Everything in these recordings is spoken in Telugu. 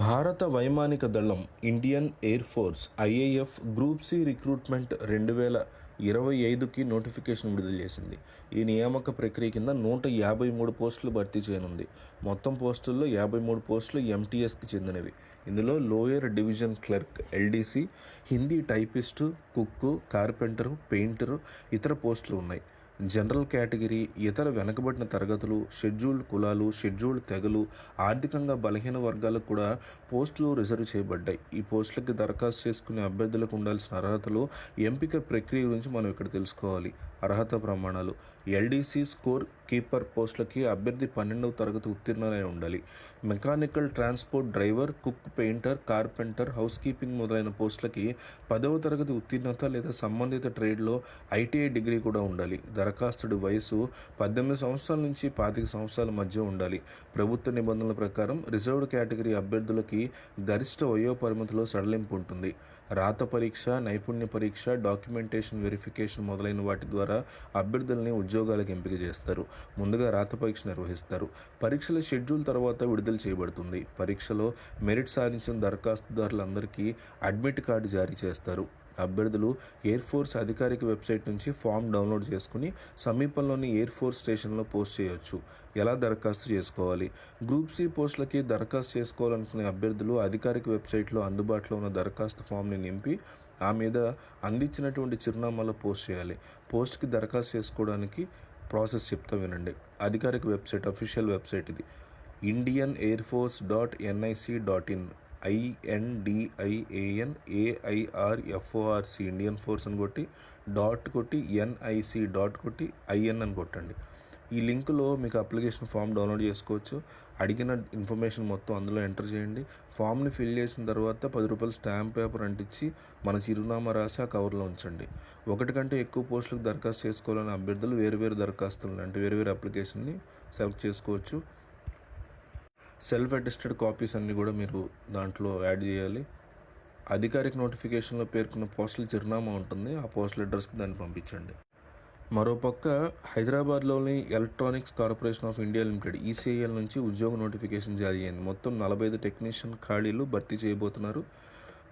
భారత వైమానిక దళం Indian air force IAF group C recruitment రెండు వేల ఇరవై ఐదుకి నోటిఫికేషన్ విడుదల చేసింది. ఈ నియామక ప్రక్రియ కింద నూట యాభై మూడు పోస్టులు భర్తీ చేయనుంది. మొత్తం పోస్టుల్లో యాభై మూడు పోస్టులు ఎంటీఎస్కి చెందినవి. ఇందులో lower division clerk LDC Hindi typist cook carpenter painter ఇతర పోస్టులు ఉన్నాయి. జనరల్ కేటగిరీ ఇతర వెనకబడిన తరగతులు షెడ్యూల్డ్ కులాలు షెడ్యూల్డ్ తెగలు ఆర్థికంగా బలహీన వర్గాలకు కూడా పోస్టులు రిజర్వ్ చేయబడ్డాయి. ఈ పోస్టులకి దరఖాస్తు చేసుకునే అభ్యర్థులకు ఉండాల్సిన అర్హతలు ఎంపిక ప్రక్రియ గురించి మనం ఇక్కడ తెలుసుకోవాలి. అర్హత ప్రమాణాలు. ఎల్డీసీ స్కోర్ కీపర్ పోస్టులకి అభ్యర్థి పన్నెండవ తరగతి ఉత్తీర్ణులై ఉండాలి. Mechanical transport driver cook painter carpenter housekeeping మొదలైన పోస్టులకి పదవ తరగతి ఉత్తీర్ణత లేదా సంబంధిత ట్రేడ్లో ఐటీఐ డిగ్రీ కూడా ఉండాలి. దరఖాస్తుడి వయసు పద్దెనిమిది సంవత్సరాల నుంచి పాతిక సంవత్సరాల మధ్య ఉండాలి. ప్రభుత్వ నిబంధనల ప్రకారం రిజర్వ్డ్ కేటగిరీ అభ్యర్థులకి గరిష్ట వయో పరిమితిలో సడలింపు ఉంటుంది. రాత పరీక్ష నైపుణ్య పరీక్ష డాక్యుమెంటేషన్ వెరిఫికేషన్ మొదలైన వాటి ద్వారా అభ్యర్థుల్ని ఉద్యోగాలకు ఎంపిక చేస్తారు. ముందుగా రాత పరీక్ష నిర్వహిస్తారు. పరీక్షల షెడ్యూల్ తర్వాత విడుదల చేయబడుతుంది. పరీక్షలో మెరిట్ సాధించిన దరఖాస్తుదారులందరికీ అడ్మిట్ కార్డు జారీ చేస్తారు. అభ్యర్థులు ఎయిర్ ఫోర్స్ అధికారిక వెబ్సైట్ నుంచి ఫామ్ డౌన్లోడ్ చేసుకుని సమీపంలోని ఎయిర్ ఫోర్స్ స్టేషన్లో పోస్ట్ చేయొచ్చు. ఎలా దరఖాస్తు చేసుకోవాలి? గ్రూప్ సి పోస్టులకి దరఖాస్తు చేసుకోవాలనుకునే అభ్యర్థులు అధికారిక వెబ్సైట్లో అందుబాటులో ఉన్న దరఖాస్తు ఫామ్ని నింపి ఆ మీద అందించినటువంటి చిరునామాలో పోస్ట్ చేయాలి. పోస్ట్కి దరఖాస్తు చేసుకోవడానికి ప్రాసెస్ చెప్తా వినండి. అధికారిక వెబ్సైట్ అఫీషియల్ వెబ్సైట్ ఇది. Indian air force dot NIC dot in ఐఎన్డిఐఏఎన్ ఏఐఆర్ఎఫ్ఓఆర్సి Indian force అని కొట్టి డాట్ కొట్టి ఎన్ఐసి డాట్ కొట్టి ఐఎన్ అని కొట్టండి. ఈ లింకులో మీకు అప్లికేషన్ ఫామ్ డౌన్లోడ్ చేసుకోవచ్చు. అడిగిన ఇన్ఫర్మేషన్ మొత్తం అందులో ఎంటర్ చేయండి. ఫామ్ని ఫిల్ చేసిన తర్వాత పది రూపాయలు స్టాంప్ పేపర్ అంటించి మన చిరునామా రాసి ఆ కవర్లో ఉంచండి. ఒకటి కంటే ఎక్కువ పోస్టులకు దరఖాస్తు చేసుకోవాలని అభ్యర్థులు వేరు వేరు దరఖాస్తులు అంటే వేరు వేరు అప్లికేషన్ని సెలెక్ట్ చేసుకోవచ్చు. సెల్ఫ్ అటెస్టెడ్ కాపీస్ అన్నీ కూడా మీరు దాంట్లో యాడ్ చేయాలి. అధికారిక నోటిఫికేషన్లో పేర్కొన్న పోస్టల్ చిరునామా ఉంటుంది. ఆ పోస్టల్ అడ్రస్కి దాన్ని పంపించండి. మరోపక్క హైదరాబాద్లోని electronics corporation of India limited ECIL నుంచి ఉద్యోగ నోటిఫికేషన్ జారీ అయింది. మొత్తం నలభై ఐదు టెక్నీషియన్ ఖాళీలు భర్తీ చేయబోతున్నారు.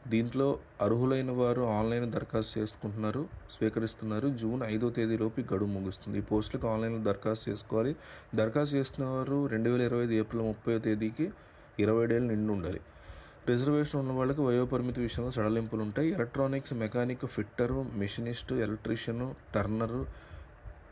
దీంట్లో అర్హులైన వారు ఆన్లైన్ దరఖాస్తు చేసుకుంటున్నారు స్వీకరిస్తున్నారు. జూన్ ఐదో తేదీలోపు గడువు ముగుస్తుంది. ఈ పోస్టులకు ఆన్లైన్లో దరఖాస్తు చేసుకోవాలి. దరఖాస్తు చేసిన వారు రెండు వేల ఇరవై ఐదు ఏప్రిల్ ముప్పై తేదీకి ఇరవై ఏళ్ళు నిండి ఉండాలి. రిజర్వేషన్ ఉన్న వాళ్ళకి వయోపరిమితి విషయంలో సడలింపులు ఉంటాయి. Electronics mechanic fitter machinist electrician turner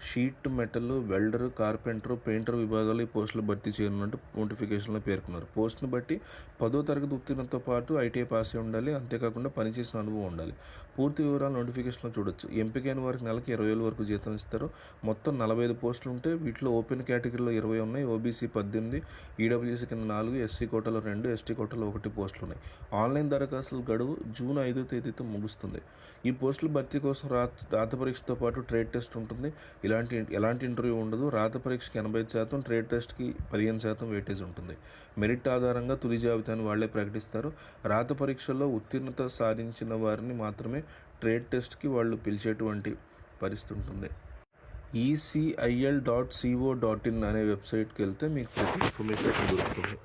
sheet metal welder carpenter painter విభాగాలు ఈ పోస్టులు భర్తీ చేయనున్నట్టు నోటిఫికేషన్లో పేర్కొన్నారు. పోస్టును బట్టి పదో తరగతి ఉత్తీర్ణతో పాటు ఐటీఐ పాస్ అయి ఉండాలి అంతేకాకుండా పనిచేసిన అనుభవం ఉండాలి. పూర్తి వివరాలు నోటిఫికేషన్లో చూడొచ్చు. ఎంపికైన వారికి నెలకి ఇరవై వేల వరకు జీతం ఇస్తారు. మొత్తం నలభై ఐదు పోస్టులు ఉంటే వీటిలో ఓపెన్ కేటగిరీలో ఇరవై ఉన్నాయి ఓబీసీ పద్దెనిమిది ఈడబ్ల్యూసీ కింద నాలుగు ఎస్సీ కోటాలో రెండు ఎస్టీ కోటాలో ఒకటి పోస్టులు ఉన్నాయి. ఆన్లైన్ దరఖాస్తుల గడువు జూన్ ఐదో తేదీతో ముగుస్తుంది. ఈ పోస్టుల భర్తీ కోసం రాత రాత పరీక్షతో పాటు ట్రేడ్ టెస్ట్ ఉంటుంది. ఇలాంటి ఎలాంటి ఇంటర్వ్యూ ఉండదు. రాత పరీక్షకి ఎనభై శాతం ట్రేడ్ టెస్ట్కి పదిహేను శాతం వెయిటేజ్ ఉంటుంది. మెరిట్ ఆధారంగా తుది జాబితాను వాళ్ళే ప్రకటిస్తారు. రాత పరీక్షల్లో ఉత్తీర్ణత సాధించిన వారిని మాత్రమే ట్రేడ్ టెస్ట్కి వాళ్ళు పిలిచేటువంటి పరిస్థితి ఉంటుంది. ECIL dot CO dot in అనే వెబ్సైట్కి వెళ్తే మీకు ప్రతి ఇన్ఫర్మేషన్ దొరుకుతుంది.